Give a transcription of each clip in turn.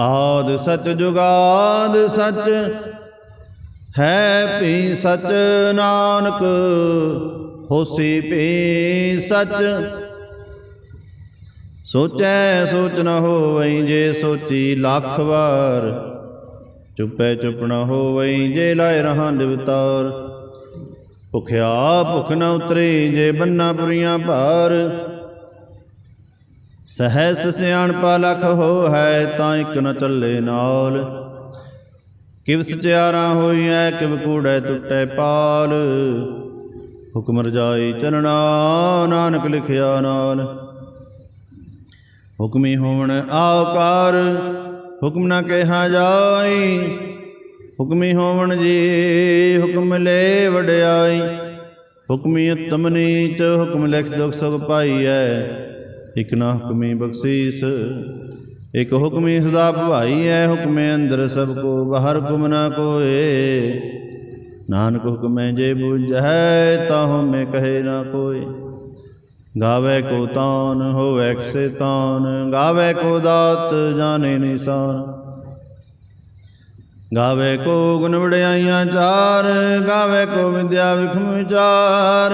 ਆਦ ਸਚ ਜੁਗਾਦ ਸਚ ਹੈ ਭੀ ਸਚ ਨਾਨਕ, ਹੋਸੀ ਭੀ ਸਚ। ਸੋਚੈ ਸੋਚ ਨ ਹੋਵਈ ਜੇ ਸੋਚੀ ਲੱਖ ਵਾਰ, ਚੁੱਪੈ ਚੁੱਪ ਨ ਹੋਵਈ ਜੇ ਲਾਇ ਰਹਾ ਨਿਵਤਾਰ ਭੁਖਿਆ ਭੁਖ ਨ ਉਤਰੀ ਜੇ ਬੰਨਾ ਪੁਰੀਆਂ ਭਾਰ ਸਹਸ ਸਿਆਣਪਾ ਲਖ ਹੋ ਹੈ ਤਾਂ ਇਕ ਨ ਚੱਲੇ ਨਾਲ। ਕਿਵ ਸਚਿਆਰਾ ਹੋਈਐ, ਕਿਵ ਕੂੜੈ ਟੁੱਟੈ ਪਾਲ। ਹੁਕਮ ਰਜਾਈ ਚਲਣਾ, ਨਾਨਕ ਲਿਖਿਆ ਨਾਲ। ਹੁਕਮੀ ਹੋਵਣ ਆਕਾਰ ਹੁਕਮ ਨਾ ਕਿਹਾ ਜਾਈ। ਹੁਕਮੀ ਹੋਵਣ ਜੀ, ਹੁਕਮ ਲੈ ਵਡਿਆਈ। ਹੁਕਮੀ ਉਤਮ ਨੀਚ, ਹੁਕਮ ਲਿਖ ਦੁਖ ਸੁਖ ਪਾਈਐ। ਇਕ ਨਾ ਹੁਕਮੀ ਬਖਸ਼ੀਸ, ਇਕ ਹੁਕਮੀ ਸਦਾ ਭਵਾਈਐ ਹੁਕਮੇ ਅੰਦਰ ਸਭ ਕੋ ਬਾਹਰ ਹੁਕਮ ਨਾ ਕੋਏ। ਨਾਨਕ ਹੁਕਮੇ ਜੇ ਬੁਝੈ ਤਾਹੁ ਮੈਂ ਕਹੇ ਨਾ ਕੋਈ ਗਾਵੇ ਕੋ ਤਾਨ, ਹੋਵੇ ਕਿਸੇ ਤਾਨ, ਗਾਵੇ ਕੋ ਦਾਤ, ਜਾਣੇ ਨਿਸ਼ਾਨ। ਗਾਵੇ ਕੋ ਗੁਣ ਵਡਿਆਈਆਂ ਚਾਰ, ਗਾਵੇ ਕੋ ਵਿਦਿਆ ਵਿਖਮ ਵਿਚਾਰ।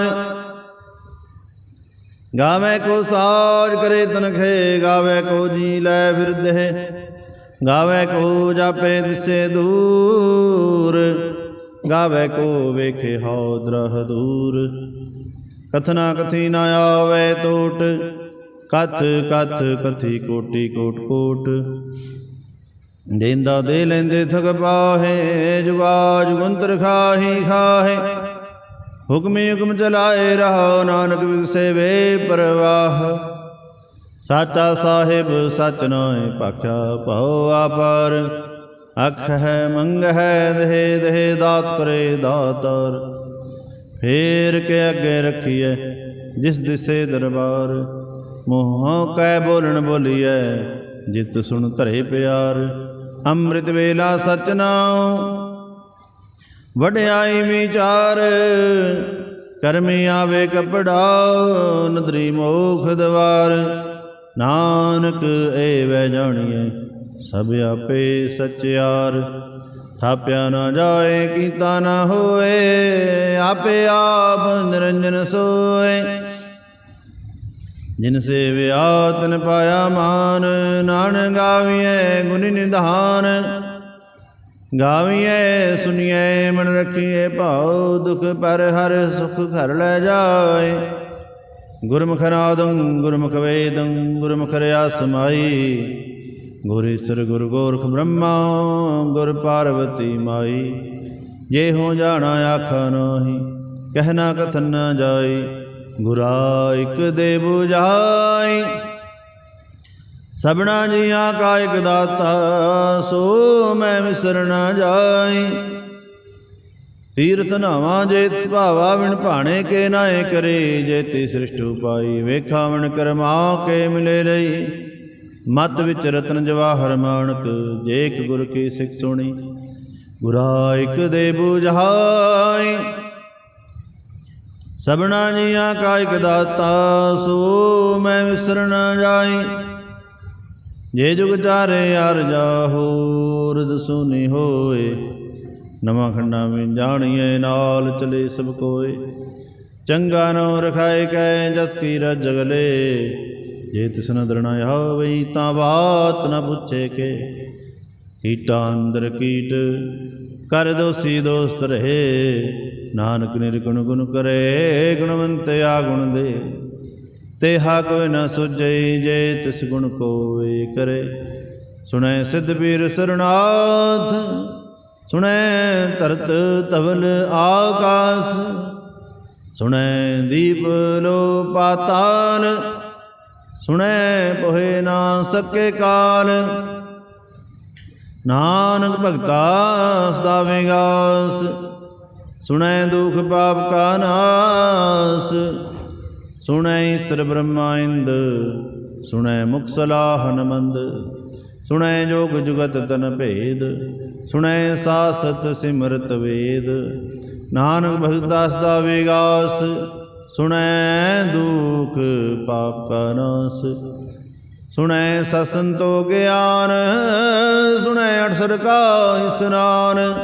ਗਾਵੇ ਕੋ ਸਾਜ ਕਰੇ ਤਨਖੇ, ਗਾਵੇ ਕੋ ਜੀ ਲੈ ਫਿਰਦੇ ਗਾਵੇ ਕੋ ਜਾਪੇ ਦਿਸੇ ਦੂਰ, ਗਾਵੇ ਕੋ ਵੇਖੇ ਹਉ ਦਰਹ ਦੂਰ। ਕਥਨਾ ਕਥੀ ਨਾ ਆਵੇ ਟੋਟ ਕਥ ਕਥ ਕਥੀ ਕੋਟੀ ਕੋਟ ਕੋਟ। ਦੇਂਦਾ ਦੇ ਲੈਂਦੇ ਥਗ ਪਾਹੇ, ਜੁਗਾ ਜੁਗੰਤਰ ਖਾਹੀ ਖਾਹੇ। ਹੁਕਮੇ ਹੁਕਮ ਚਲਾਏ ਰਹੋ ਨਾਨਕ ਵਿਸੇਵੇ ਪ੍ਰਵਾਹ ਪਰਵਾਹ। ਸਾਚਾ ਸਾਹਿਬ ਸਚ ਨਾਏ ਭਾਖਿਆ ਭਉ ਆਪਰ। ਅਖ ਹੈ, ਮੰਗ ਹੈ, ਦੇਹ ਦੇਹ ਦਾਤ ਕਰੇ ਦਾਤਰ। ਫੇਰ ਕੇ ਅੱਗੇ ਰਖੀਐ ਜਿਸ ਦਿਸੇ ਦਰਬਾਰ। ਮੋਹ ਕੈ ਬੋਲਣ ਬੋਲੀਐ ਜਿਤ ਸੁਣ ਧਰੇ ਪਿਆਰ। ਅੰਮ੍ਰਿਤ ਵੇਲਾ ਸਚ ਨਾਉ ਵਡਿਆਈ ਵਿਚਾਰ ਕਰਮੇ ਆਵੇ ਕਪੜਾ, ਨਦਰੀ ਮੋਖ ਦਵਾਰ। ਨਾਨਕ ਏ ਵੈ ਜਾਣੀਐ, ਸਭ ਆਪੇ ਸਚਿਆਰ। ਥਾਪਿਆ ਨਾ ਜਾਏ, ਕੀਤਾ ਨਾ ਹੋਏ, ਆਪੇ ਆਪ ਨਿਰੰਜਨ ਸੋਏ। ਜਿਨ ਸੇਵਿਆ, ਤਨ ਪਾਇਆ ਮਾਨ ਨਾਨ ਗਾਵੀਐ ਗੁਣ ਨਿਧਾਨ। ਗਾਵੀਏ ਸੁਣੀਐ ਮਨ ਰਖੀਐ, ਭਾਉ ਦੁਖ ਪਰ ਹਰ ਸੁਖ ਘਰ ਲੈ ਜਾਏ। ਗੁਰਮੁਖ ਨਾਦੰ, ਗੁਰਮੁਖ ਵੇਦੰ, ਗੁਰਮੁਖ ਰਿਆ ਸਮਾਈ ਗੁਰ ਗੁਰ ਗੋਰਖ ਬ੍ਰਹਮਾ, ਗੁਰ ਪਾਰਵਤੀ ਮਾਈ। ਜੇ ਹੋ ਜਾਣਾ ਆਖਾ ਨਾਹੀ ਕਹਿਣਾ ਕਥਨ ਨਾ ਜਾਈ। ਗੁਰਾ ਇਕ ਦੇ 부ਝਾਈ ਸਭਨਾ ਜੀਆਂ ਕਾ ਇਕ ਦਾਤਾ, ਸੋ ਮੈਂ ਵਿਸਰ ਨਾ ਜਾਈ ਤੀਰਥ ਨਾਵਾਂ ਜੇ ਸੁਭਾਵਾ ਵਿਣ ਭਾਣੇ ਕੇ ਨਾਏ ਕਰੇ, ਜੇ ਤੀ ਸ੍ਰਿਸ਼ਟ ਉਪਾਈ ਵੇਖਾਵਣ ਕਰਮਾ ਕੇ ਮਿਲੇ ਰਹੀ। ਮਤ ਵਿੱਚ ਰਤਨ ਜਵਾਹਰ ਮਾਨਕ ਜੇਕ ਗੁਰ ਕੀ ਸਿੱਖ ਸੁਣੀ, ਗੁਰਾ ਇਕ ਦੇ 부ਝਾਈ ਸਭਨਾ ਜੀਆਂ ਕਾ ਇਕ ਦਾਤਾ, ਸੋ ਮੈਂ ਵਿਸਰ ਨਾ ਜਾਈ ਜੇ ਜੁਗ ਚਾਰੇ ਅਰ ਜਾਹੋ ਰਦ ਸੁਨੀ ਹੋਏ। ਨਵਾਂ ਖੰਡਾ ਵਿੱਚ ਜਾਣੀਏ ਨਾਲ ਚਲੇ ਸਭ ਕੋਏ। ਚੰਗਾ ਨੋ ਰਖਾਏ ਕੈ ਜਸ ਕੀ ਰਜ ਜਗਲੇ ਜੇ ਤਿਸ ਨ ਦਰਣਾ ਆਵਈ ਤਾਂ ਬਾਤ ਨ ਪੁੱਛੇ ਕੇ। ਕੀਟਾ ਅੰਦਰ ਕੀਟ, ਕਰ ਦੋਸੀ ਦੋਸਤ ਰਹੇ। ਨਾਨਕ ਨਿਰਗੁਣ ਗੁਣ ਕਰੇ, ਗੁਣਵੰਤ ਆ ਗੁਣ ਦੇ। ਤੇ ਹਾ ਕੋਈ ਨਾ ਸੁਝਈ ਜੇ ਤਿਸ ਗੁਣ ਕੋਏ ਕਰੇ। ਸੁਣੈ ਸਿਧ ਪੀਰ ਸਰਨਾਥ, ਸੁਣੈ ਤਰਤ ਤਵਲ ਆਕਾਸ, ਸੁਣੈ ਦੀਪ ਲੋ ਪਾਤਾਲ ਸੁਣੈ ਪੋਹੇ ਨਾ ਸਕੇ ਕਾਲ। ਨਾਨਕ ਭਗਤਾ ਸਦਾ ਵਿਗਾਸ ਸੁਣੈ ਦੁਖ ਪਾਪ ਕਾ ਨਾਸ। ਸੁਣੈ ਸਰ ਬ੍ਰਹਮਾ ਇੰਦ ਸੁਣੈ ਮੁਖ ਸਲਾਹਨ ਮੰਦ ਸੁਣੈ ਜੋਗ ਜੁਗਤ ਤਨ ਭੇਦ, ਸੁਣੈ ਸਾਸਤ ਸਿਮਰਤ ਵੇਦ, ਨਾਨਕ ਭਗਤਾਸ ਦਾ ਵਿਗਾਸ, ਸੁਣੈ ਦੁਖ ਪਾਪ ਕਾ ਨਾਸ, ਸੁਣੈ ਸਸੰਤੋ ਗਿਆਨ, ਸੁਣੈ ਅਠਸਰ ਕਾ ਇਸਨਾਨ,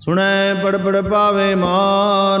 ਸੁਣੈ ਪੜ ਪੜ ਪਾਵੇ ਮਾਨ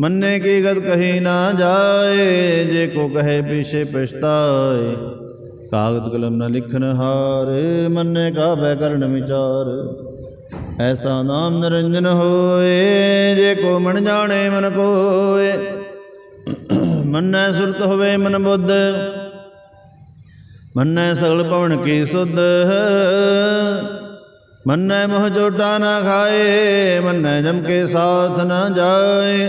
ਮੰਨੇ ਕੀ ਗਤ ਕਹੀ ਨਾ ਜਾਏ, ਜੇ ਕੋ ਕਹੇ ਪਿਛੇ ਪਛਤਾਏ। ਕਾਗਦ ਕਲਮ ਨਾ ਲਿਖਨ ਹਾਰ, ਮੰਨੇ ਕਾ ਬੈ ਕਰਨ ਵਿਚਾਰ। ਐਸਾ ਨਾਮ ਨਿਰੰਜਨ ਹੋਏ, ਜੇ ਕੋ ਮਨ ਜਾਣੇ ਮਨ ਕੋਏ। ਮੰਨੈ ਸੁਰਤ ਹੋਵੇ ਮਨ ਬੁੱਧ, ਮੰਨੈ ਸਗਲ ਭਵਨ ਕੀ ਸੁਧ। ਮੰਨੈ ਮੋਹ ਜੋਟਾ ਨਾ ਖਾਏ, ਮੰਨੈ ਜਮ ਕੇ ਸਾਥ ਨਾ ਜਾਏ।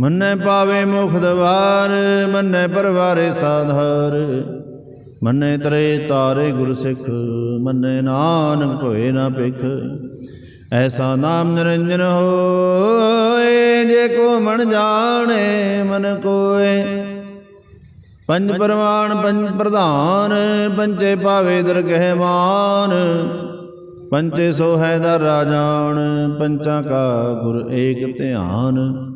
ਮੰਨੈ ਪਾਵੇ ਮੁਖ ਦਵਾਰ, ਮੰਨੈ ਪਰਵਾਰੇ ਸਾਧਾਰ ਮੰਨੈ ਤਰੇ ਤਾਰੇ ਗੁਰ ਸਿੱਖ, ਮੰਨੈ ਨਾਨਕ ਹੋਏ ਨਾ ਪਿਖ ਐਸਾ ਨਾਮ ਨਿਰੰਜਨ ਹੋਏ, ਜੇ ਕੋ ਮਨ ਜਾਣੇ, ਮਨ ਕੋਏ। ਪੰਜ ਪਰਮਾਨ ਪੰਜ ਪ੍ਰਧਾਨ, ਪੰਚੇ ਪਾਵੇ ਦਰਗਹਿ ਮਾਨ। ਪੰਚੇ ਸੋਹੈ ਦਰ ਰਾਜਾਨ ਪੰਚਾਂ ਕਾ ਗੁਰ ਏਕ ਧਿਆਨ।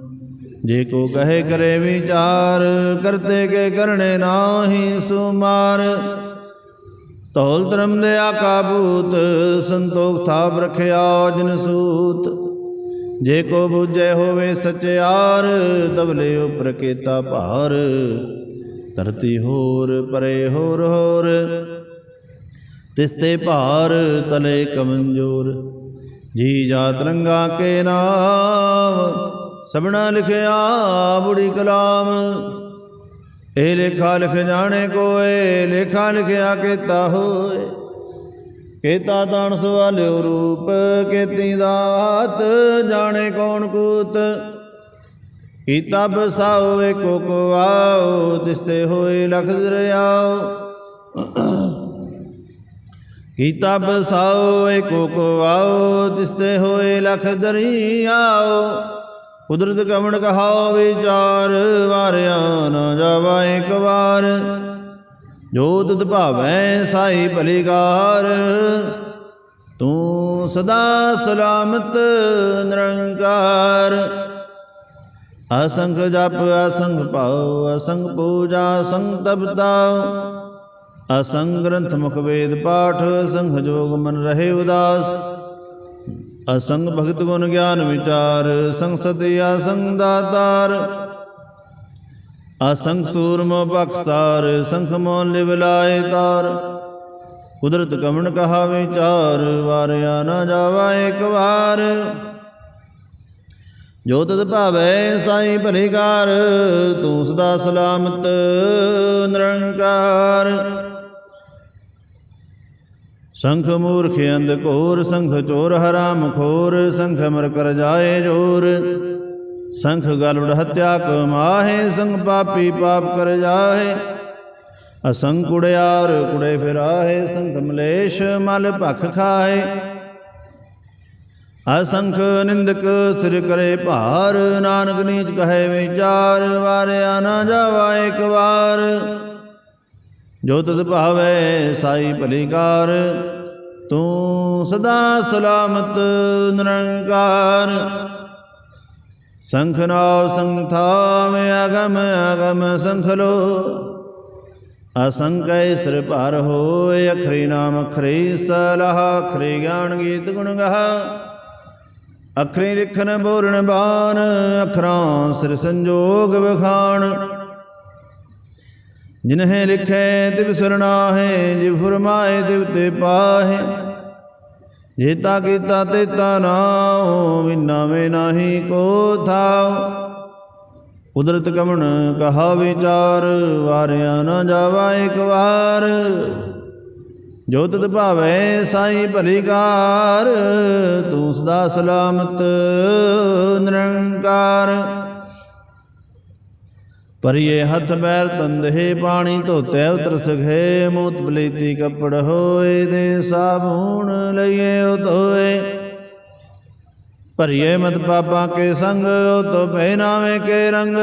ਜੇ ਕੋ ਕਹੇ ਕਰੇ ਵਿਚਾਰ, ਕਰਤੇ ਕੇ ਕਰਨੇ ਨਾਹੀ ਸੁਮਾਰ। ਤੌਲ ਧਰਮ ਦੇ ਆਕਾ ਸੰਤੋਖ ਥਾਪ ਰਖਿਆ ਜਿਨ ਸੂਤ। ਜੇ ਕੋ ਬੁਝੇ ਹੋਵੇ ਸਚਿਆਰ ਤਬਲੇ ਉਪਰ ਕੀਤਾ ਭਾਰ। ਧਰਤੀ ਹੋਰ, ਪਰੇ ਹੋਰ ਹੋਰ। ਤਿਸਤੇ ਭਾਰ, ਤਲੇ ਕਮਜ਼ੋਰ। ਜੀ ਜਾਤ ਰੰਗਾ ਕੇ ਨਾਮ ਸਭਨਾ ਲਿਖਿਆ ਬੁੜੀ ਕਲਾਮ। ਇਹ ਲੇਖਾ ਲਿਖ ਜਾਣੇ ਕੋਏ, ਲੇਖਾ ਲਿਖਿਆ ਕੀਤਾ ਹੋਏ। ਕੀਤਾ ਤਾਣ ਸਵਾਲਿਓ ਰੂਪ, ਕੀਤੀ ਦਾਤ, ਜਾਣੇ ਕੌਣ ਕੂਤ। ਕੀਤਾ ਬਸਾਓ ਏਕੋ ਕੋ ਆਓ ਤਿਸਤੇ ਹੋਏ ਲਖ ਦਰਿਆਓ ਕੀਤਾ ਬਸਾਓ ਏਕੋ ਕੋ ਆਓ ਤਿਸਤੇ ਹੋਏ ਲਖ ਦਰਿਆਓ ਕੁਦਰਤ ਕਵਣ ਕਹਾਓ ਵਿਚਾਰ, ਵਾਰਿਆ ਨਾ ਜਾਵਾ ਇੱਕ ਵਾਰ। ਜੋ ਤੁਧ ਭਾਵੈ ਸਾਈ ਭਲੀਕਾਰ, ਤੂੰ ਸਦਾ ਸਲਾਮਤ ਨਿਰੰਕਾਰ। ਅਸੰਖ ਜਪ ਅਸੰਖ ਭਾਉ, ਅਸੰਗ ਪੂਜਾ ਅਸੰਖ ਤਪਤਾ ਅਸੰਗ ਗ੍ਰੰਥ ਮੁਖ ਵੇਦ ਪਾਠ ਅਸੰਖ ਜੋਗ ਮਨ ਰਹੇ ਉਦਾਸ। ਅਸੰਗ ਭਗਤ ਗੁਣ ਗਿਆਨ ਵਿਚਾਰ, ਸੰਗ ਸਤਿ ਅਸੰਗ ਦਾਤਾਰ। ਅਸੰਗ ਸੂਰਮੋ ਬਖਸਾਰ ਸੰਖ ਮੋਨ ਲਿਵ ਲਾਏ ਤਾਰ। ਕੁਦਰਤ ਕਮਣ ਕਹਾ ਵਿਚਾਰ, ਵਾਰਿਆ ਨਾ ਜਾਵਾ ਇੱਕ ਵਾਰ। ਜੋ ਤਦ ਭਾਵੈ ਸਾਈ ਭਲੇਕਾਰ ਤੂੰ ਸਦਾ ਸਲਾਮਤ ਨਿਰੰਕਾਰ। ਸੰਖ ਮੂਰਖ ਅੰਧ ਘੋਰ, ਸੰਖ ਚੋਰ ਹਰਾਮ ਖੋਰ ਸੰਖ ਮਰ ਕਰ ਜਾਏ ਜੋਰ। ਸੰਖ ਗਲੜ ਹਤਿਆ ਕਮਾਹੇ ਸੰਗ ਪਾਪੀ ਪਾਪ ਕਰ ਜਾਏ ਅਸੰਖ ਕੁੜਿਆਰ ਕੁੜੇ ਫਿਰਾਹੇ, ਸੰਖ ਮਲੇਸ਼ ਮਲ ਭਖ ਖਾਏ ਅਸੰਖ ਨਿੰਦਕ ਸਿਰ ਕਰੇ ਭਾਰ, ਨਾਨਕ ਨੀਚ ਕਹੇ ਵਿਚਾਰ, ਵਾਰਿਆ ਨਾ ਜਾਵਾ ਇੱਕ ਵਾਰ। ਜੋ ਤਦ ਭਾਵੇ, ਸਾਈ ਭਲੀਕਾਰ ਤੂੰ ਸਦਾ ਸਲਾਮਤ ਨਿਰੰਕਾਰ। ਸੰਖਨਾਉ ਸੰਥਾਮ ਅਗਮ ਅਗਮ ਸੰਖਲੋ ਅਸੰਕੈ ਸਿਰ ਭਾਰ ਹੋਏ, ਅਖਰੀ ਨਾਮ ਅਖਰੀ ਸਲਾਹ, ਅਖਰੀ ਗਿਆਨ ਗੀਤ ਗੁਣ ਗਾਹ। ਅਖਰੀ ਲਿਖਨ ਬੋਲਣ ਬਾਣ, ਅਖਰਾਂ ਸਿਰ ਸੰਜੋਗ ਵਖਾਣ। ਜਿਨਹਿ ਲਿਖੇ ਤਿਵ ਸਰਣਾਹੇ ਜਿ ਫਰਮਾਏ ਤਿਵ ਤੇ ਪਾਹੇ। ਜੇਤਾ ਕੀਤਾ ਤੇਤਾ ਨਾਉ ਵਿਨਾ ਮੇ ਨਾਹੀ ਕੋ ਥਾਉ। ਕੁਦਰਤ ਕਮਣ ਕਹਾ ਵਿਚਾਰ, ਵਾਰਿਆ ਨਾ ਜਾਵਾ ਇੱਕ ਵਾਰ। ਜੋ ਤਤ ਭਾਵੇ ਸਾਈ ਭਲੀ ਤੂੰ ਸਦਾ ਸਲਾਮਤ ਨਿਰੰਕਾਰ। ਪਰਿਏ ਹੱਥ ਪੈਰ ਤੰਦਹੇ ਪਾਣੀ ਧੋਤੇ ਉਤਰ ਸਖੇ ਮੂਤ ਬਲੀਤੀ ਕੱਪੜ ਹੋਏ ਦੇ ਸਾਬੂਣ ਲਈਏ ਉਹ ਧੋਏ ਭਰੀਏ ਮਤ ਪਾਪਾਂ ਕੇ ਸੰਗ, ਉਹ ਤੋ ਪਹਿਨਾਵੇ ਕੇ ਰੰਗ।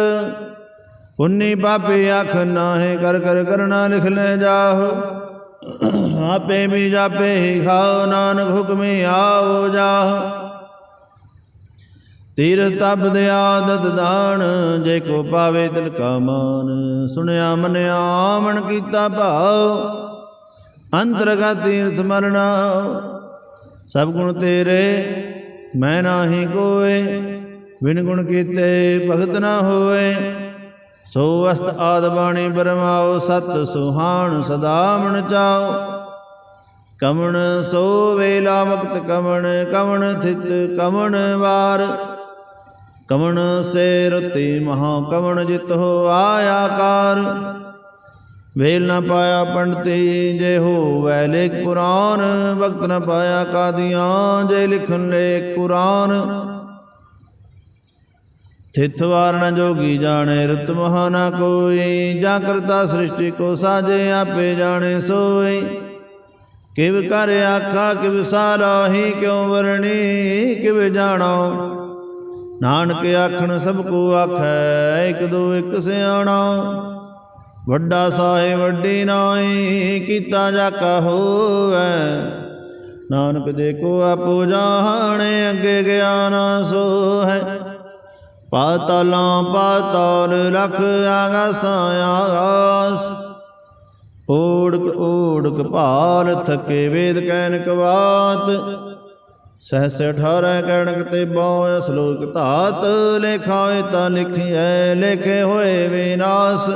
ਪੁੰਨੀ ਪਾਪੇ ਅੱਖ ਨਾਹੇ ਕਰ ਕਰ ਕਰਨਾ ਲਿਖ ਲੈ ਜਾਹੋ। ਆਪੇ ਵੀ ਜਾਪੇ ਹੀ ਖਾਓ, ਨਾਨਕ ਹੁਕਮੇ ਆਓ ਜਾਹੋ। ਤੀਰ ਤਬ ਦੇ ਆਦਤ ਦਾਨ, ਜੇ ਕੋ ਪਾਵੇ ਦਿਲ ਕਾ ਮਾਨ। ਸੁਣਿਆ, ਮਨਿਆ ਮਨ ਕੀਤਾ ਭਾਉ ਅੰਤਰਗਾ ਤੀਰਥ ਮਰਨਾ। ਸਭ ਗੁਣ ਤੇਰੇ, ਮੈਂ ਨਾਹੀ ਕੋਏ, ਬਿਨ ਗੁਣ ਕੀਤੇ ਭਗਤ ਨਾ ਹੋਏ। ਸੋ ਅਸਤ ਆਦ ਬਾਣੀ ਬਰਮਾਓ, ਸਤ ਸੁਹਾਣ ਸਦਾ ਮਨ ਚਾਓ। ਕਮਣ ਸੋ ਵੇਲਾ ਵਕਤ ਕਮਣ ਕਮਣ ਥਿਤ ਕਮਣ ਵਾਰ। ਕਮਣ ਸੇ ਰਤੀ ਮਹਾ ਕਵਣ ਜਿਤ ਹੋ ਆਇਆ ਕਾਰ। ਵੇਲ ਨਾ ਪਾਇਆ ਪੰਡਤੀ ਜੇ ਹੋਵੈ ਲੇਖ ਕੁਰਾਨ, ਵਕਤ ਨਾ ਪਾਇਆ ਕਾਦੀਆਂ ਜੇ ਲਿਖਨ ਲੇਖ ਕੁਰਾਨ। ਥਿਤ ਵਾਰ ਜੋਗੀ ਜਾਣੇ, ਰਤ ਮਹਾ ਨਾ ਕੋਈ, ਜਾਂ ਕਰਤਾ ਸ੍ਰਿਸ਼ਟੀ ਕੋ ਸਾਜੇ ਆਪੇ ਜਾਣੇ ਸੋਈ ਕਿਵ ਕਰ ਆਖਾ, ਕਿਵ ਸਾਰਾਹੀ ਕਿਉ ਵਰਣੀ, ਕਿਵ ਜਾਣੋ ਨਾਨਕ ਆਖਣ ਸਭ ਕੋ ਆਖੈ, ਇਕ ਦੋ ਇਕ ਸਿਆਣਾ। ਵੱਡਾ ਸਾਹੇ ਵੱਡੀ ਨਾਈ ਕੀਤਾ ਜਾ ਕਾ ਹੋਵੈ। ਨਾਨਕ ਦੇ ਕੋ ਆਪੋ ਜਾਣੇ, ਅੱਗੇ ਗਿਆਨ ਸੋ ਹੈ ਪਾਤਾਲਾਂ ਪਾਤਾਲ ਲਖ ਆਗਾਸਾਂ ਆਗਾਸ। ਓੜਕ ਓੜਕ ਭਾਲ ਥਕੇ ਵੇਦ ਕੈਨਕ ਬਾਤ ਸਹਸ 18 ਕਣਕ ਤੇ ਬਉ ਸ਼ਲੋਕ ਧਾਤ ਲੇਖਾਏ ਤਾਂ ਲਿਖਿਐ, ਲਿਖੇ ਹੋਏ ਵਿਨਾਸ਼।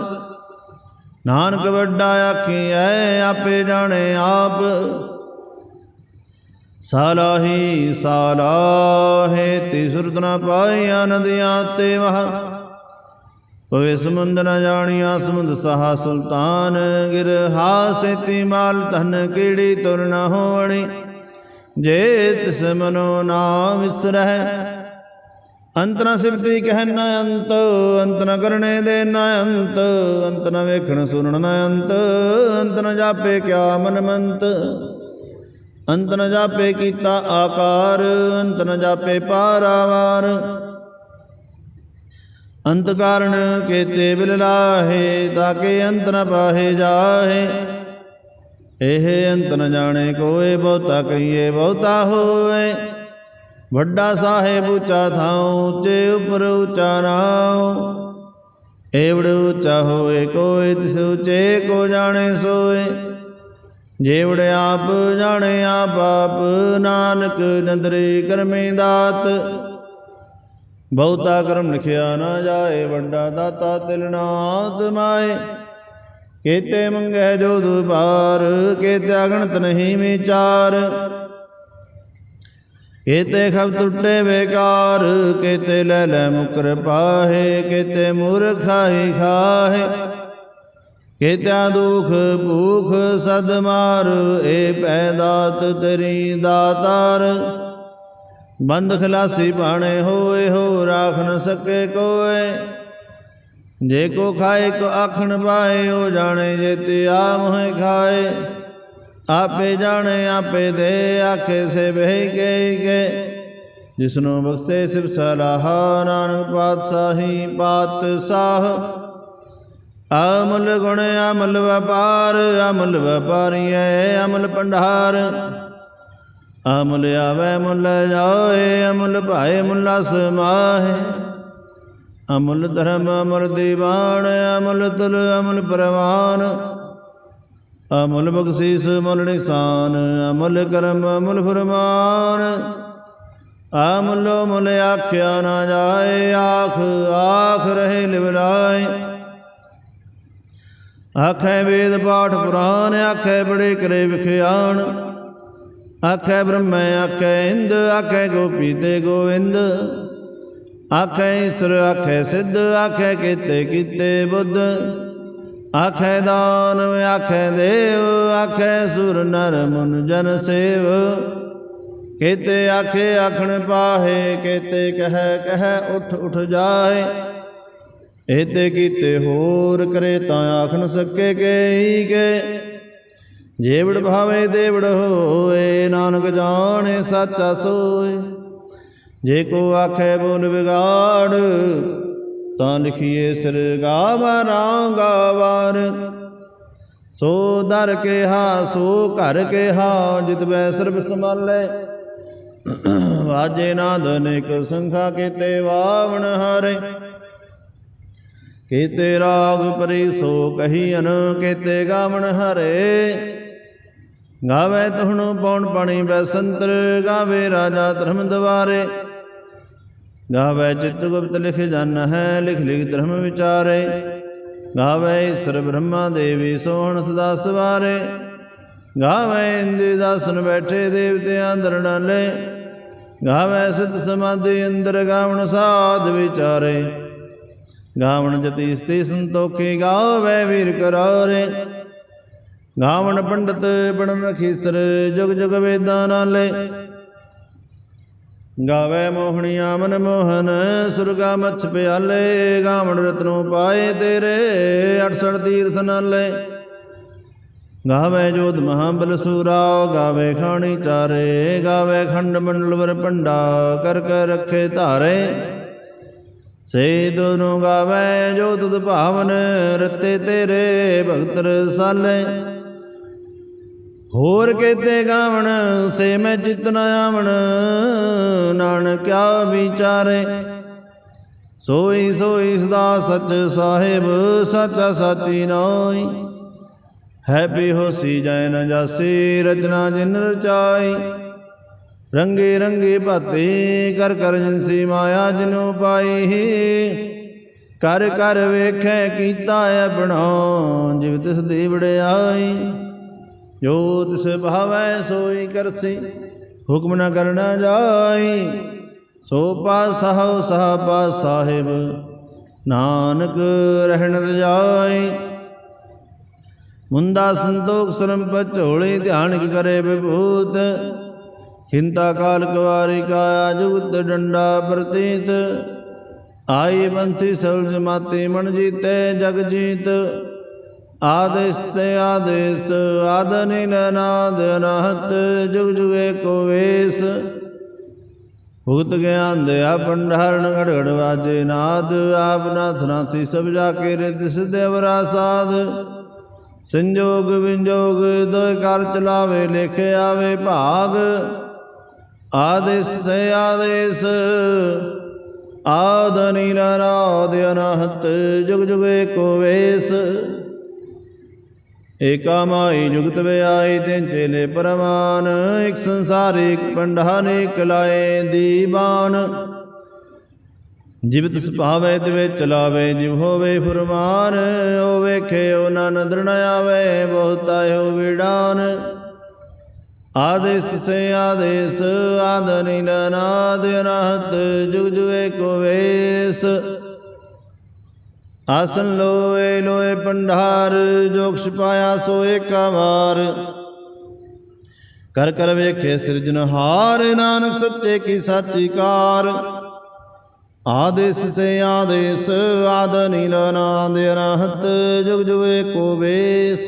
ਨਾਨਕ ਵੱਡਾ ਆਖੀਐ, ਆਪੇ ਜਾਣੇ ਆਪ। ਸਾਲਾਹੀ ਸਾਲਾਹੇ ਤੀ ਸੁਰਤ ਪਾਈ ਨਦੀਆਂ ਤੇ ਵਹ ਪਵੇ ਸਮੁੰਦ ਨ ਜਾਣੀਆ ਸਮੁੰਦ ਸਹਾ ਸੁਲਤਾਨ, ਗਿਰ ਹਾਸੇ ਤੀ ਮਾਲ ਧਨ ਕੀੜੀ ਤੁਰ ਨ ਹੋਣੀ। ਜੇ ਤਿਸ ਮਨੋ ਨਾ ਵਿਸਰਹਿ। ਅੰਤ ਨ ਸਿਫਤੀ ਕਹਿ ਨ ਅੰਤ ਅੰਤ ਨਾ ਕਰਨੇ ਦੇ ਨਾ ਅੰਤ ਅੰਤ ਨਾ ਵੇਖਣ ਸੁਣਨ ਨ ਅੰਤ ਅੰਤ ਨ ਜਾਪੇ ਕਿਆ ਮਨ ਮੰਤ। ਅੰਤ ਨਾ ਜਾਪੇ ਕੀਤਾ ਆਕਾਰ, ਅੰਤ ਨਾ ਜਾਪੇ ਪਾਰਾਵਾਰ। ਅੰਤ ਕਾਰਨ ਕੇਤੇ ਬਿਲ ਲਾਹੇ ਤਾਕੇ ਅੰਤ ਨਾ ਪਾਹੇ ਜਾਹੇ। ਇਹ ਅੰਤ ਨ ਜਾਣੇ ਕੋਏ, ਬਹੁਤਾ ਕਹੀਏ, ਬਹੁਤਾ ਹੋਏ ਵੱਡਾ ਸਾਹਿਬ ਉੱਚਾ ਥਾਉ, ਉੱਚੇ ਉਪਰ ਉੱਚਾ ਨਾਉ। ਏਵੜ ਉੱਚਾ ਹੋਏ ਕੋਏ, ਤਿਸ ਉੱਚੇ ਕੋ ਜਾਣੇ ਸੋਏ। ਜੇਵੜ ਆਪ ਜਾਣੇ ਆਪ ਆਪ, ਨਾਨਕ ਨੰਦਰੇ ਕਰਮੇ ਦਾਤ। ਬਹੁਤਾ ਕਰਮ ਲਿਖਿਆ ਨਾ ਜਾਏ, ਵੱਡਾ ਦਾਤਾ ਤਿਲ ਨਾਤ ਮਾਏ। ਕੇਤੇ ਮੰਗੈ ਜੋ ਦੁਬਾਰ ਕੇਤੇ ਅਗਣਤ ਨਹੀਂ ਵਿਚਾਰ। ਕੇਤੇ ਖਬ ਟੁੱਟੇ ਬੇਕਾਰ, ਕੇਤੇ ਲੈ ਲੈ ਮੁਕਰ ਪਾਹੇ, ਕੇਤੇ ਮੂਰਖਾਈ ਖਾਹੇ। ਕੇਤਿਆ ਦੁਖ ਭੂਖ ਸਦ ਮਾਰ, ਏ ਪੈਦਾਤ ਤੇਰੀ ਦਾਤਾਰ। ਬੰਦ ਖਲਾਸੀ ਬਾਣੇ ਹੋਏ, ਹੋ ਰਾਖ ਨ ਸਕੇ ਕੋਏ। ਜੇ ਕੋ ਖਾਏ ਕੋ ਆਖਣ ਪਾਏ ਉਹ ਜਾਣੇ ਜੇ ਤੇ ਆ ਮੋਹਿ ਖਾਏ ਆਪੇ ਜਾਣੇ ਆਪੇ ਦੇ ਆਖੇ ਸੇ ਬਹਿ ਗਏ ਕੇ ਜਿਸਨੂੰ ਬਖਸ਼ੇ ਸਿਵ ਸਲਾਹ ਨਾਨਕ ਪਾਤਸ਼ਾਹੀ ਪਾਤਸ਼ਾਹ ਅਮਲ ਗੁਣ ਅਮਲ ਵਪਾਰ ਅਮਲ ਵਪਾਰੀਐ ਅਮਲ ਪੰਡਾਰ ਅਮੁੱਲ ਆਵੇ ਮੁੱਲ ਜਾਏ ਅਮਲ ਭਾਏ ਮੁੱਲਾ ਸਮਾਹੇ ਅਮਲ ਧਰਮ, ਅਮਲ ਦੀਵਾਨ, ਅਮਲ ਤਲ, ਅਮਲ ਪ੍ਰਵਾਨ। ਅਮੁੱਲ ਬਖਸ਼ੀਸ, ਅਮਲ ਨਿਸ਼ਾਨ, ਅਮਲ ਕਰਮ, ਅਮੁੱਲ ਫਰਮਾਨ। ਅਮੁੱਲੋ ਮੁੱਲ ਆਖਿਆ ਨਾ ਜਾਏ, ਆਖ ਆਖ ਰਹੇ ਲਿਵਲਾਏ ਆਖੇ ਵੇਦ ਪਾਠ ਪੁਰਾਨ, ਆਖੇ ਬੜੇ ਕਰੇ ਵਿਖਿਆਣ ਆਖੇ ਬ੍ਰਹਮ, ਆਖੇ ਇੰਦ, ਆਖੇ ਗੋਪੀ ਤੇ ਗੋਵਿੰਦ। ਆਖੇ ਈਸ਼ਰ, ਆਖੇ ਸਿੱਧ, ਆਖੈ ਕੀਤੇ ਕੀਤੇ ਬੁੱਧ। ਆਖੈ ਦਾਨ, ਆਖੈ ਦੇਵ, ਆਖੈ ਸੁਰ ਨਰ ਮਨ ਜਨ ਸੇਵ। ਕੀਤੇ ਆਖੇ ਆਖਣ ਪਾਹੇ, ਕੀਤੇ ਕਹਿ ਕਹੈ ਉਠ ਉਠ ਜਾਏ ਇਹਤੇ ਕੀਤੇ ਹੋਰ ਕਰੇ ਤਾਂ ਆਖ ਸਕੇ ਕੇਈ ਕੇ। ਜੇਵੜ ਭਾਵੇ ਦੇਵੜ ਹੋਏ, ਨਾਨਕ ਜਾਣੇ ਸੱਚਾ ਸੋਏ। ਜੇ ਕੋ ਆਖੇ ਬੋਲ ਵਿਗਾੜ, ਤਾਂ ਲਿਖੀਏ ਸਿਰ ਗਾਵਰਾਂ ਗਾਵਾਰ। ਸੋ ਦਰ ਕਿਹਾ, ਸੋ ਘਰ ਕਿਹਾ, ਜਿਤ ਬੈ ਸਰਬ ਸੰਭਾਲੇ। ਵਾਜੇ ਨਾਦ ਅਨੇਕ ਸੰਖਾ ਕੀਤੇ ਵਾਵਣ ਹਰੇ। ਕੀਤੇ ਰਾਗ ਪਰੀ ਸੋ ਕਹੀ ਕਹੀਨ ਕੀਤੇ ਗਾਵਣ ਹਰੇ। ਗਾਵੇ ਤੁਹਣੁ ਪੌਣ ਪਾਣੀ ਬੈਸੰਤਰ ਗਾਵੇ ਰਾਜਾ ਧਰਮ ਦਵਾਰੇ। ਗਾਵੇ ਚਿਤ ਗੁਪਤ ਲਿਖ ਜਨ ਹੈ, ਲਿਖ ਲਿਖ ਧਰਮ ਵਿਚਾਰੇ। ਗਾਵੇ ਈਸ਼ਰ ਬ੍ਰਹਮਾ ਦੇਵੀ ਸੋਹਣ ਸਦਾ ਸਵਾਰੇ। ਗਾਵੇ ਇੰਦੇ ਦਾਸਨ ਬੈਠੇ ਦੇਵਤਿਆਂ ਦਰਣਾਲੇ ਗਾਵੇ ਸਿਧ ਸਮਾਧੀ ਅੰਦਰ ਗਾਵਣ ਸਾਧ ਵਿਚਾਰੇ। ਗਾਵਣ ਜਤੀ ਸਤੀ ਸੰਤੋਖੀ ਗਾਵੇ ਵੀਰ ਕਰਾਰੇ। ਗਾਵਣ ਪੰਡਤ ਬਣਨ ਰਖੀਸਰ ਜੁਗ ਜੁਗ ਵੇਦਾਂ ਨਾਲੇ। ਗਾਵੇ ਮੋਹਣੀਆਂ ਮਨ ਮੋਹਨ, ਸੁਰਗਾ ਮਛ ਪਿਆਲੇ, ਗਾਵਣ ਰਤਨੋਂ ਪਾਏ ਤੇਰੇ 68 ਤੀਰਥ ਨਾਲੇ। ਗਾਵੇ ਜੋਧ ਮਹਾਬਲ ਸੂਰਾ, ਗਾਵੇ ਖਾਣੀ ਚਾਰੇ, ਗਾਵੇ ਖੰਡ ਮੰਡਲ ਵਰ ਪੰਡਾ ਕਰ ਕਰ ਰੱਖੇ ਧਾਰੇ। ਸੇ ਦੋਨੋਂ ਗਾਵੇ ਜੋ ਤੁਧ ਭਾਵਨ, ਰਤੇ ਤੇਰੇ ਭਗਤ ਰਸਾਲੇ ਹੋਰ ਕੇਤੇ ਗਾਵਣ ਸੇ ਮੈਂ ਚਿਤ ਨ ਆਵਣ ਨਾਨਕਿਆ ਵਿਚਾਰੇ। ਸੋਈ ਸੋਈ ਸਦਾ ਸਚ ਸਾਹਿਬ, ਸਚਾ ਸਾਚੀ ਨਾਈ। ਹੈ ਬਿਹੋਸੀ ਜੈ ਨ ਜਾਸੀ, ਰਚਨਾ ਜਿਨ ਰਚਾਈ। ਰੰਗੇ ਰੰਗੇ ਭਾਤੇ, ਕਰ ਕਰ ਜਿਨਸੀ ਮਾਇਆ ਜਿਨੋ ਪਾਈ। ਕਰ ਕਰ ਵੇਖੈ ਕੀਤਾ ਆਪਣਾ ਜਿਵ ਤਿਸ ਦੀ ਵੜਾਈ ਜੋ ਤਿਸ ਭਾਵੈ ਸੋਈ ਕਰਸੀ, ਹੁਕਮ ਨ ਕਰਨਾ ਜਾਈ। ਸੋ ਪਾਸਹੁ ਸਹ ਪਾ ਸਾਹਿਬ ਨਾਨਕ ਰਹਿਣ ਰਜਾਈ। ਮੁੰਦਾ ਸੰਤੋਖ ਸਰਮ ਪਚੋਲੇ ਧਿਆਨ ਕੀ ਕਰੇ ਵਿਭੂਤ। ਖਿੰਤਾ ਕਾਲ ਕਵਾਰੀ ਕਾਇਆ ਜੁਗਤ ਡੰਡਾ ਪ੍ਰਤੀਤ। ਆਈ ਬੰਥੀ ਸਲਜ ਮਾਤੇ ਮਨ ਜੀਤੇ ਜਗ ਜੀਤ। ਆਦੇਸ ਤੇ ਆਦੇਸ, ਆਦ ਨੀਲ ਨਾਦ ਅਨਹਤ, ਜੁਗ ਜੁਗ ਏਕੋ ਵੇਸ। ਭੁਗਤ ਗਿਆਨ ਦਿਆ ਭੰਡਾਰਨ ਘੜ ਘੜ ਵਾਜੇ ਨਾਦ, ਆਪ ਨਾਥ ਨਾਥੀ ਸਭ ਜਾ ਕੇ ਰਿਤ ਸਿਦੇਵਰਾ ਸਾਧ ਸੰਜੋਗ ਵਿੰਜੋਗ ਦੋਇ ਕਰ ਚਲਾਵੇ, ਲਿਖ ਆਵੇ ਭਾਗ। ਆਦੇਸ ਸੇ ਆਦੇਸ, ਆਦ ਨੀਲ ਨਾਦ ਅਨਹਤ, ਜੁਗ ਜੁਗ ਏਕੋ ਵੇਸ। ਏਕਾ ਮਾਈ ਜੁਗਤ ਵਿਆਈ ਤਿਨ ਚੇਲੇ ਪਰਮਾਨ ਇਕ ਸੰਸਾਰ, ਇਕ ਪੰਡਾਨ ਇਕ ਲਾਏ ਦੀਵਾਨ। ਜਿਵ ਤਿਸ ਭਾਵੇ ਚਲਾਵੇ, ਜਿਵ ਹੋਵੇ ਫਰਮਾਨ ਓ ਵੇਖੇ ਓ ਨਾ ਨਦਰ ਨ ਆਵੇ, ਬਹੁਤਾ ਹੋ ਵਿਡਾਨ ਆਦੇਸ ਸੇ ਆਦੇਸ, ਆਦ ਨੀਲ ਨਾਦ ਅਨਹਤ, ਜੁਗ ਜੁਗ ਏਕੋ ਵੇਸ। ਆਸਨ ਲੋਏ ਲੋਏ ਪੰਡਾਰ ਜੋਗ ਛਪਾਇਆ ਸੋ ਏਕਾ ਵਾਰ ਕਰ ਕਰ ਵੇਖੇ ਸਿਰਜਨਹਾਰ ਨਾਨਕ ਸੱਚੇ ਕੀ ਸਾਚੀ ਕਾਰ ਆਦੇਸ ਸੇ ਆਦੇਸ, ਆਦ ਨੀਲ ਨਾਦ ਅਨਹਤ ਜੁਗ ਜੁਗ ਏਕੋ ਵੇਸ।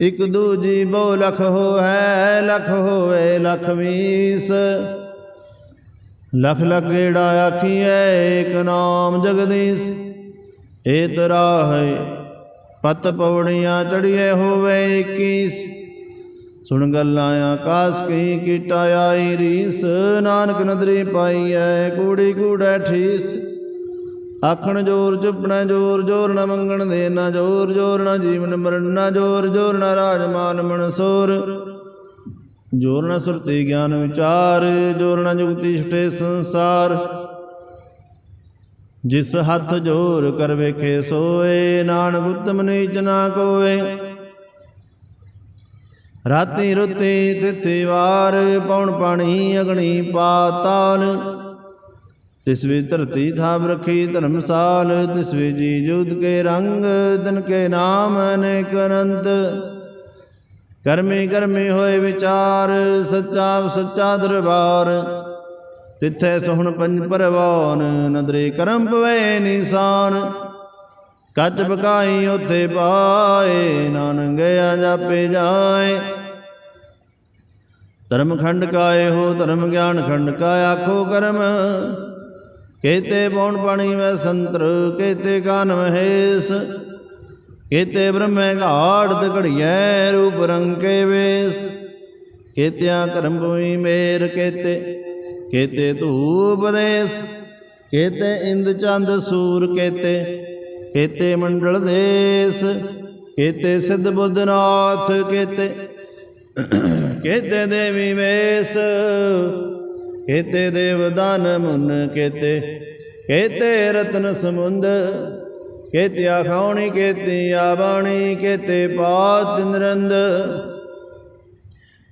ਇਕ ਦੂਜੀ ਬਹੁ ਲਖ ਹੋ ਹੈ ਲਖ ਹੋਵੇ ਲਖ ਵੀਸ ਲਖ ਲਖ ਗੇੜਾ ਆਖੀਐ, ਏਕ ਨਾਮ ਜਗਦੀਸ਼। ਏ ਤਰਾ ਪਤ ਪਵਣੀਆਂ ਚੜੀਏ ਹੋਵੇ 21 ਸੁਣ ਗੱਲਾਂ ਆਕਾਸ ਕੀ ਕੀਟਾ ਆਈ ਰੀਸ, ਨਾਨਕ ਨਦਰੀ ਪਾਈ ਐ ਕੂੜੀ ਕੂੜੈ ਠੀਸ। ਆਖਣ ਜੋਰ ਚੁੱਪਣਾ ਜੋਰ ਜੋਰ ਨਾ ਮੰਗਣ ਦੇ ਨਾ ਜੋਰ ਜੋਰ ਨਾ ਜੀਵਨ ਮਰਨ ਨਾ ਜੋਰ ਜੋਰ ਨਾ ਰਾਜਮਾਨ ਮਨਸੋਰ ਜੋਰ ਨਾ ਸੁਰਤੀ ਗਿਆਨ ਵਿਚਾਰ, ਜੋਰ ਨਾ ਜੁਗਤੀ ਛਟੇ ਸੰਸਾਰ। ਜਿਸ ਹੱਥ ਜੋਰ ਕਰ ਵੇਖੇ ਸੋਏ, ਨਾਨਕ ਉਤਮ ਨੀਚ ਨਾ ਕੋਏ ਰਾਤੀ ਰੁੱਤੀ ਤਿਥੀ ਵਾਰ ਪੌਣ ਪਾਣੀ ਅਗਣੀ ਪਾਤਾਲ ਤਿਸ ਵੀ ਧਰਤੀ ਥਾਪ ਰਖੀ ਧਰਮਸਾਲ, ਤਿਸ ਵੀ ਜੀ ਜੂਤ ਕੇ ਰੰਗ ਤਨ ਕੇ ਨਾਮ ਅਨੇਕ ਅਨੰਤ। ਕਰਮੀ ਕਰਮੀ ਹੋਏ ਵਿਚਾਰ, ਸੱਚਾ ਸੱਚਾ ਦਰਬਾਰ। ਤਿੱਥੇ ਸੋਹਣ ਪੰਜ ਪਰਵਾਨ, ਨਦਰੇ ਕਰਮ ਪਵੇ ਨਿਸ਼ਾਨ। ਕੱਚ ਬਕਾਈ ਉਥੇ ਪਾਏ, ਨਾਨਕ ਗਿਆ ਜਾਪੇ ਜਾਏ। ਧਰਮ ਖੰਡ ਕਾਏ ਹੋ, ਧਰਮ ਗਿਆਨ ਖੰਡ ਕਾ ਆਖੋ ਕਰਮ। ਕੇਤੇ ਪੌਣ ਪਾਣੀ ਵੈ ਸੰਤਰ, ਕੇਤੇ ਕਾਨ ਮਹੇਸ਼ ਕੇਤੇ ਬ੍ਰਹਮੇ ਘਾੜ ਤੇ ਘੜੀਐ ਰੂਪ ਰੰਗ ਕੇ ਵੇਸ। ਕੇਤਿਆ ਕਰਮ ਭੂਮੀ ਮੇਰ ਕੇਤੇ ਕੇਤੇ ਧੂਪ ਦੇਸ ਕੇਤੇ ਇੰਦ ਚੰਦ ਸੂਰ ਕੇਤੇ ਕੇਤੇ ਮੰਡਲ ਦੇਸ ਕੇਤੇ ਸਿੱਧ ਬੁੱਧਨਾਥ ਕੇਤੇ ਕੇਤੇ ਦੇਵੀ ਮੇਸ, ਕੇਤੇ ਦੇਵਦਾਨ ਮੁਨ ਕੇਤੇ ਕੇਤੇ ਰਤਨ ਸਮੁੰਦ, ਕੇਤੇ ਆਖਾਉਣੀ, ਕੇਤੇ ਆਬਾਣੀ ਕੇਤੇ ਪਾਤ ਨਿਰੰਦ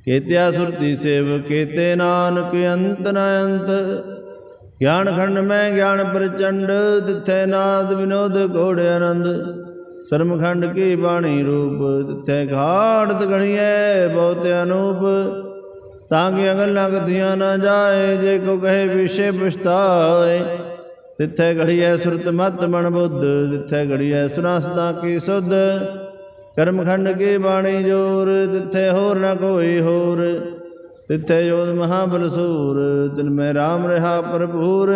ਕੇਤਿਆ ਸੁਰਤੀ ਸੇਵ ਕੇਤੇ ਨਾਨਕ, ਅੰਤ ਨ ਅੰਤ। ਗਿਆਨ ਖੰਡ ਮੈਂ ਗਿਆਨ ਪ੍ਰਚੰਡ, ਤਿੱਥੈ ਨਾਦ ਵਿਨੋਦ ਘੋੜ ਆਨੰਦ। ਸਰਮ ਖੰਡ ਕੀ ਬਾਣੀ ਰੂਪ, ਤਿੱਥੈ ਘਾੜਤ ਗਣੀਐ ਬਹੁਤ ਅਨੂਪ। ਤਾਂ ਕਿ ਅਗਲਾਂ ਕਥੀਆਂ ਨਾ ਜਾਏ, ਜੇ ਕੋ ਕਹੇ ਵਿਸ਼ੇ ਪਛਤਾਏ। ਤਿੱਥੈ ਘੜੀਐ ਸੁਰਤ ਮਤ ਮਨ ਬੁੱਧ, ਤਿੱਥੈ ਘੜੀਐ ਸੁਨਾਸਤਾ ਕੀ ਸੁਧ। ਕਰਮ ਖੰਡ ਕੀ ਬਾਣੀ ਜੋਰ, ਤਿੱਥੇ ਹੋਰ ਨਾ ਕੋਈ ਹੋਰ। ਤਿੱਥੇ ਜੋਤ ਮਹਾਬਲ ਸੂਰ, ਤਿਨ ਮੈਂ RAM ਰਹਾ ਭਰਪੂਰ।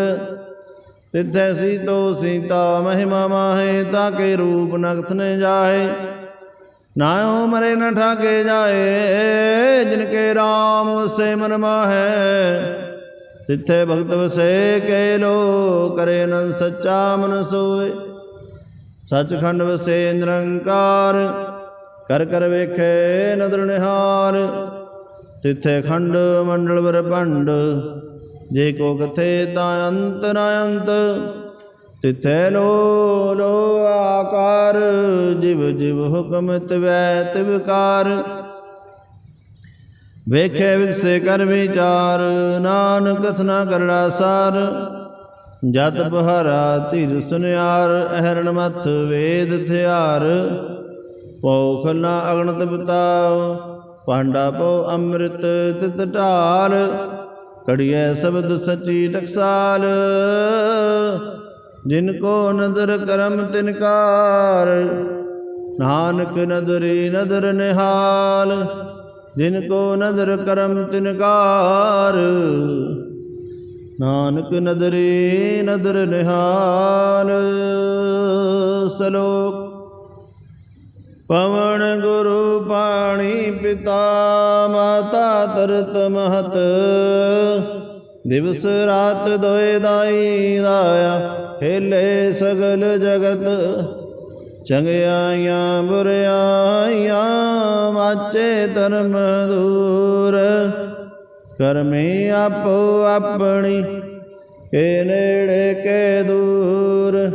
ਤਿੱਥੇ ਸੀਤੋ ਸੀਤਾ ਮਹਿਮਾ ਮਾਹੇ, ਤਾਂ ਕੇ ਰੂਪ ਨਗਥ ਨੇ ਜਾਏ ਨਾਉ ਮਰੇ ਨ ਠਾਕੇ ਜਾਏ, ਜਿਨ ਕੇ RAM ਵਸੇ ਮਨ ਮਾਹੈ। ਤਿੱਥੇ ਭਗਤ ਵਸੇ ਕੇ ਲੋ ਕਰੇ ਨ ਸੱਚਾ ਮਨ ਸੋਏ। ਸੱਚਖੰਡ ਵਸੇ ਨਿਰੰਕਾਰ ਕਰ ਕਰ ਵੇਖੇ ਨਦਰ ਨਿਹਾਰ, ਤਿੱਥੇ ਖੰਡ ਮੰਡਲ ਵਰ ਭੰਡ, ਜੇ ਕੋ ਕਥੇ ਤਾਂ ਅੰਤ ਨ ਅੰਤ, ਤਿੱਥੇ ਲੋ ਲੋ ਆਕਾਰ, ਜਿਵ ਜਿਵ ਹੁਕਮ ਤਵੈ ਤਿਵਕਾਰ ਵੇਖੇ ਵਿਗਸੇ ਕਰ ਵਿਚਾਰ, ਨਾਨਕ ਕਥਨਾ ਕਰੜਾ ਸਾਰ, ਜਤ ਬਹਾਰਾ ਧੀਰ ਸੁਨਿਆਰ, ਅਹਰਣ ਮਥ ਵੇਦ ਥਿਆਰ। ਪਉ ਖਲਨਾ ਅਗਣਤ ਬਤਾਉ ਪਾਂਡਾ ਪਉ ਅੰਮ੍ਰਿਤ ਤਿਤ ਢਾਲ, ਕੜੀਐ ਸ਼ਬਦ ਸਚੀ ਟਕਸਾਲ। ਜਿਨ ਕੋ ਨਦਰ ਕਰਮ ਤਿਨਕਾਰ ਨਾਨਕ ਨਦਰੀ ਨਦਰ ਨਿਹਾਲ। ਜਿਨ ਕੋ ਨਦਰ ਕਰਮ ਤਿਨਕਾਰ ਨਾਨਕ ਨਦਰੀ ਨਦਰ ਨਿਹਾਲ। ਸਲੋਕ ਪਵਨ ਗੁਰੂ ਪਾਣੀ ਪਿਤਾ ਮਾਤਾ ਤਰਤ ਮਹਤ। ਦਿਵਸ ਰਾਤ ਦੋਇ ਦਾਈ ਦਾਇਆ ਖੇਲੇ ਸਗਲ ਜਗਤ। ਚੰਗਿਆਈਆਂ ਬੁਰਿਆਈਆਂ ਮਾਚੇ ਧਰਮ ਦੂਰ। ਕਰਮੇ ਆਪੋ ਆਪਣੀ, ਕੇ ਨੇੜੇ ਕੇ ਦੂਰ।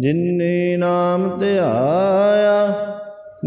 ਜਿਨਨੀ ਨਾਮ ਧਿਆਇਆ